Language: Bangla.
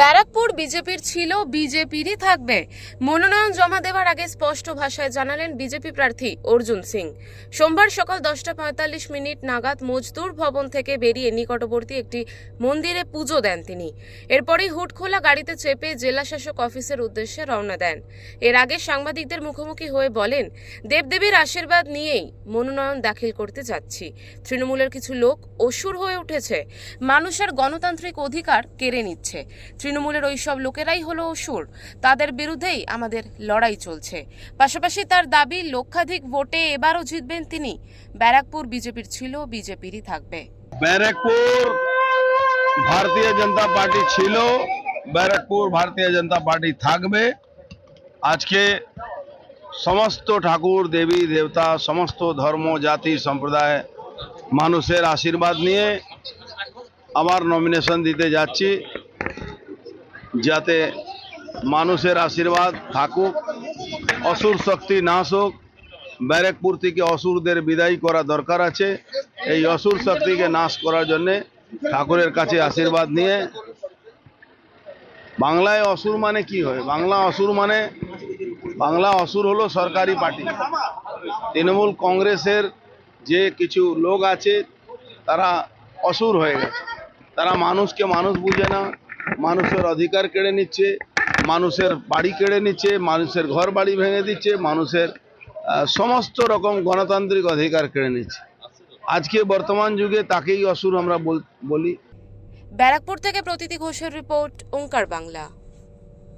ব্যারাকপুর বিজেপির ছিল, বিজেপিরই থাকবে। মনোনয়ন জমা দেওয়ার আগে স্পষ্ট ভাষায় জানালেন বিজেপি প্রার্থী অর্জুন সিং। সোমবার সকাল দশটা পঁয়তাল্লিশ মিনিট নাগাদ মজদুর ভবন থেকে বেরিয়ে নিকটবর্তী একটি মন্দিরে পুজো দেন তিনি। এরপরেই হুটখোলা গাড়িতে চেপে জেলা শাসক অফিসের উদ্দেশ্যে রওনা দেন। এর আগে সাংবাদিকদের মুখোমুখি হয়ে বলেন, দেবদেবীর আশীর্বাদ নিয়েই মনোনয়ন দাখিল করতে যাচ্ছি। তৃণমূলের কিছু লোক অসুর হয়ে উঠেছে। মানুষের গণতান্ত্রিক অধিকার কেড়ে নিচ্ছে। তৃণমূলের ওই সব লোকেরাই হলো অসুর তাদের বিরুদ্ধেই আমাদের লড়াই চলছে। পাশাপাশি তার দাবি, লক্ষাধিক ভোটে এবারও জিতবেন তিনি। ব্যারাকপুর বিজেপির ছিল, বিজেপিরই থাকবে। ব্যারাকপুর ভারতীয় জনতা পার্টি ছিল, ব্যারাকপুর ভারতীয় জনতা পার্টি থাকবে। আজকে সমস্ত ঠাকুর, দেবী, দেবতা, সমস্ত ধর্ম, জাতি, সম্প্রদায়, মানুষের আশীর্বাদ নিয়ে আমার নমিনেশন দিতে যাচ্ছি। যাতে মানুষের আশীর্বাদ থাকুক, অসুর শক্তি নাশ হোক, ব্যারেকপুর থেকে অসুরদের বিদায় করা দরকার আছে। এই অসুর শক্তিকে নাশ করার জন্যে ঠাকুরের কাছে আশীর্বাদ নিয়ে। বাংলায় অসুর মানে কি হয়? বাংলা অসুর মানে বাংলা অসুর হলো সরকারি পার্টি। তৃণমূল কংগ্রেসের যে কিছু লোক আছে, তারা অসুর হয়ে গেছে। তারা মানুষকে মানুষ বুঝে না। মানুষের অধিকার কেড়ে নিচ্ছে, মানুষের বাড়ি কেড়ে নিচ্ছে, মানুষের ঘর বাড়ি ভেঙে দিচ্ছে, মানুষের সমস্ত রকম গণতান্ত্রিক অধিকার কেড়ে নিচ্ছে। আজকে বর্তমান যুগে তাকেই অসুর আমরা বলি ব্যারাকপুর থেকে প্রতীতি ঘোষের রিপোর্ট ওঙ্কার বাংলা।